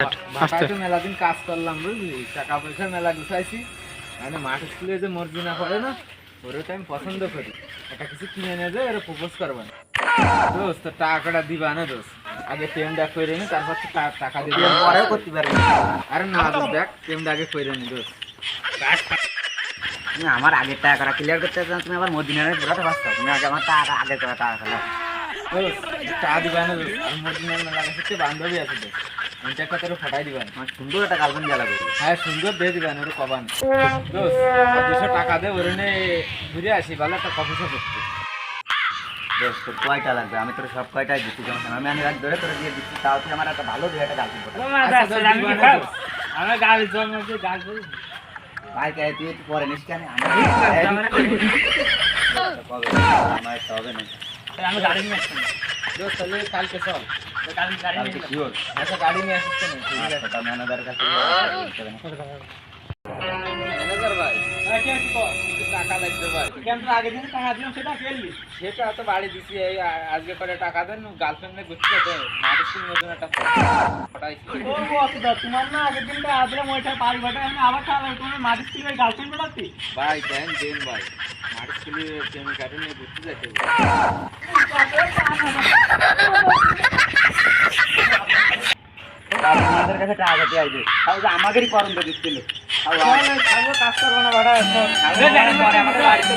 আস্তে বাসায় তো মেলা দিন কাজ করলাম বুঝলি? টাকা পয়সা মেলা গুছাইছি। মানে মাঠ স্কুলে যে মর্জিনা পড়ে না ওরে তো আমি পছন্দ করি। একটা কিছু কিনে এনে দে ওরা প্রপোজ করবে না। দোস্ত তো টাকাটা দিবা না দোস্ত। আগে পেমেন্টটা করে নি তারপর টাকা পরেও করতে আরে না দোস্ত দেখ পেমেন্ট আগে করে নি দোস্ত। তুমি আমার আগের টাকাটা ক্লিয়ার করতে চাও তুমি আবার মদিনারে বোঝাতে পারছ তুমি আগে আমার টাকা আগে করা টাকা খেলো টাকা দিবা না দোস্ত। মেলা কাছে বান্ধবী আছে দোস্ত ফাটাই আমার সুন্দর একটা হ্যাঁ সুন্দর দিয়ে দিবেন ওর কবান। দোস্ত আর দুশো টাকা দে ওরে নে ঘুরে আসি ভালো একটা কফি শপ করতে বেশ তোর কয়টা লাগবে? আমি তোর সব কয়টাই দিচ্ছি যেমন আমি আমি রাত ধরে তোর দিয়ে দিচ্ছি তাও তুই আমার একটা ভালো দিয়ে একটা গার্লফ্রেন্ড আচ্ছা। আমরা ভাই কে তুই পরে নিস কেন? আমার আমার হবে না। আমি গাড়ি নিয়ে আসছি। তাহলে কালকে চল। আচ্ছা গাড়ি নিয়ে ঠিক আছে। আচ্ছা ম্যানেজারের কাছে ম্যানেজার ভাই টাকা লাগবে ভাই। কেন তোর আগে দিন টাকা দিলাম সেটা ফেললি সেটা তো বাড়ি দিছি এই আজকে করে টাকা দেন গার্লফ্রেন্ডে ঘুরতে যেতে মাঠ স্কুল নতুন একটা অসুবিধা তোমার না আগের দিন টাকা দিলাম ওইটা পারি বাটা আমি আবার টাকা লাগবে তোমার মাটি থেকে গার্লফ্রেন্ড পাঠাচ্ছি ভাই দেন দেন ভাই। আপনাদের কাছে টাকা দিতে আইবে তাও যে আমাদেরই করণ দিচ্ছিল। কাজ করব না আমাদের বাড়িতে।